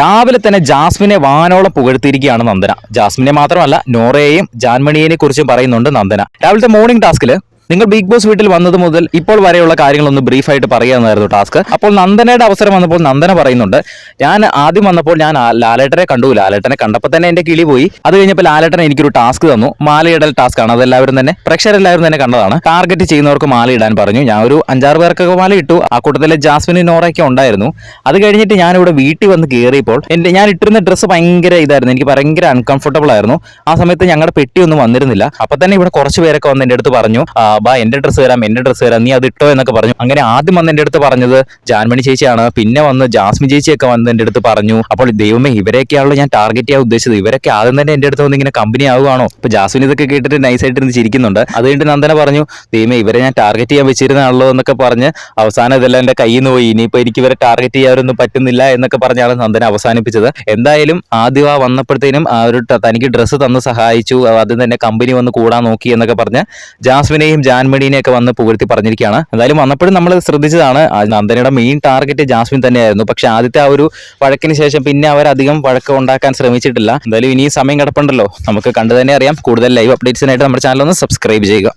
രാവിലെ തന്നെ ജാസ്മിനെ വാനോളം പുകഴ്ത്തിയിരിക്കുകയാണ് നന്ദന. ജാസ്മിനെ മാത്രമല്ല നോറയെയും ജാൻമണിയെ കുറിച്ചും പറയുന്നുണ്ട് നന്ദന. രാവിലത്തെ മോർണിംഗ് ടാസ്കിൽ നിങ്ങൾ ബിഗ് ബോസ് വീട്ടിൽ വന്നത് മുതൽ ഇപ്പോൾ വരെയുള്ള കാര്യങ്ങളൊന്ന് ബ്രീഫായിട്ട് പറയാമെന്നായിരുന്നു ടാസ്ക്. അപ്പോൾ നന്ദനയുടെ അവസരം വന്നപ്പോൾ നന്ദന പറയുന്നുണ്ട് ഞാൻ ആദ്യം വന്നപ്പോൾ ഞാൻ ലാലേട്ടനെ കണ്ടു. ലാലേട്ടനെ കണ്ടപ്പോൾ തന്നെ എന്റെ കിളി പോയി. അത് കഴിഞ്ഞപ്പോൾ ലാലേട്ടൻ എനിക്കൊരു ടാസ്ക് തന്നു. മാലയിടൽ ടാസ്ക് ആണ്. അതെല്ലാവരും തന്നെ പ്രേക്ഷകരെല്ലാവരും തന്നെ കണ്ടതാണ്. ടാർഗറ്റ് ചെയ്യുന്നവർക്ക് മാല ഇടാൻ പറഞ്ഞു. ഞാൻ ഒരു അഞ്ചാറ് പേർക്കൊക്കെ മാല ഇട്ടു. ആ കൂട്ടത്തിലെ ജാസ്മിന് നോറയൊക്കെ ഉണ്ടായിരുന്നു. അത് കഴിഞ്ഞിട്ട് ഞാൻ ഇവിടെ വീട്ടിൽ വന്ന് കയറിയപ്പോൾ എന്റെ ഞാൻ ഇട്ടിരുന്ന ഡ്രസ്സ് ഭയങ്കര ഇതായിരുന്നു. എനിക്ക് ഭയങ്കര അൺകംഫർട്ടബിൾ ആയിരുന്നു. ആ സമയത്ത് ഞങ്ങളുടെ പെട്ടി ഒന്നും വന്നിരുന്നില്ല. അപ്പൊ തന്നെ ഇവിടെ കുറച്ച് പേരൊക്കെ വന്ന് എന്റെ അടുത്ത് പറഞ്ഞു "ആ, എന്റെ ഡ്രസ്സ് തരാം എന്റെ ഡ്രസ്സ് തരാം നീ അത് ഇട്ടോ എന്നൊക്കെ പറഞ്ഞു. അങ്ങനെ ആദ്യം വന്ന് എന്റെ അടുത്ത് പറഞ്ഞത് ജാൻമണി ചേച്ചിയാണ്. പിന്നെ വന്ന് ജാസ്മിൻ ചേച്ചിയൊക്കെ വന്ന് എന്റെ അടുത്ത് പറഞ്ഞു. അപ്പോൾ ദൈവമേ ഇവരെയൊക്കെയാണല്ലോ ഞാൻ ടാർഗറ്റ് ചെയ്യാൻ ഉദ്ദേശിച്ചത്. ഇവരൊക്കെ ആദ്യം തന്നെ എന്റെ അടുത്ത് വന്ന് ഇങ്ങനെ കമ്പനി ആവുകയാണോ? ഇപ്പോൾ ജാസ്മിൻ ഇതൊക്കെ കേട്ടിട്ട് നൈസായിട്ട് ഇരുന്ന് ചിരിക്കുന്നുണ്ട്. അത് കഴിഞ്ഞിട്ട് നന്ദന പറഞ്ഞു ദൈവമേ ഇവരെ ഞാൻ ടാർഗറ്റ് ചെയ്യാൻ വെച്ചിരുന്നാണല്ലോ എന്നൊക്കെ പറഞ്ഞ് അവസാനം ഇതെല്ലാം എന്റെ കയ്യിൽ നിന്ന് പോയി. ഇനിയിപ്പോ എനിക്ക് ഇവരെ ടാർഗറ്റ് ചെയ്യാനൊന്നും പറ്റുന്നില്ല എന്നൊക്കെ പറഞ്ഞാണ് നന്ദന അവസാനിപ്പിച്ചത്. എന്തായാലും ആദ്യം ആ വന്നപ്പോഴത്തേനും ആ ഒരു തനിക്ക് ഡ്രസ്സ് തന്ന് സഹായിച്ചു. ആദ്യം തന്നെ കമ്പനി വന്ന് കൂടാൻ നോക്കി എന്നൊക്കെ പറഞ്ഞ് ജാസ്മിനെയും ജാൻമണിനെയും ഒക്കെ വന്ന് പുകഴ്ത്തി പറഞ്ഞിരിക്കുകയാണ്. എന്തായാലും വന്നപ്പോഴും നമ്മൾ ശ്രദ്ധിച്ചതാണ് നന്ദനയുടെ മെയിൻ ടാർഗറ്റ് ജാസ്മിൻ തന്നെയായിരുന്നു. പക്ഷെ ആദ്യത്തെ ആ ഒരു വഴക്കിന് ശേഷം പിന്നെ അവരധികം വഴക്കം ഉണ്ടാക്കാൻ ശ്രമിച്ചിട്ടില്ല. എന്തായാലും ഇനിയും സമയം കിടപ്പുണ്ടല്ലോ. നമുക്ക് കണ്ടു തന്നെ അറിയാം. കൂടുതൽ ലൈവ് അപ്ഡേറ്റ്സിനായിട്ട് നമ്മുടെ ചാനൽ ഒന്ന് സബ്സ്ക്രൈബ് ചെയ്യുക.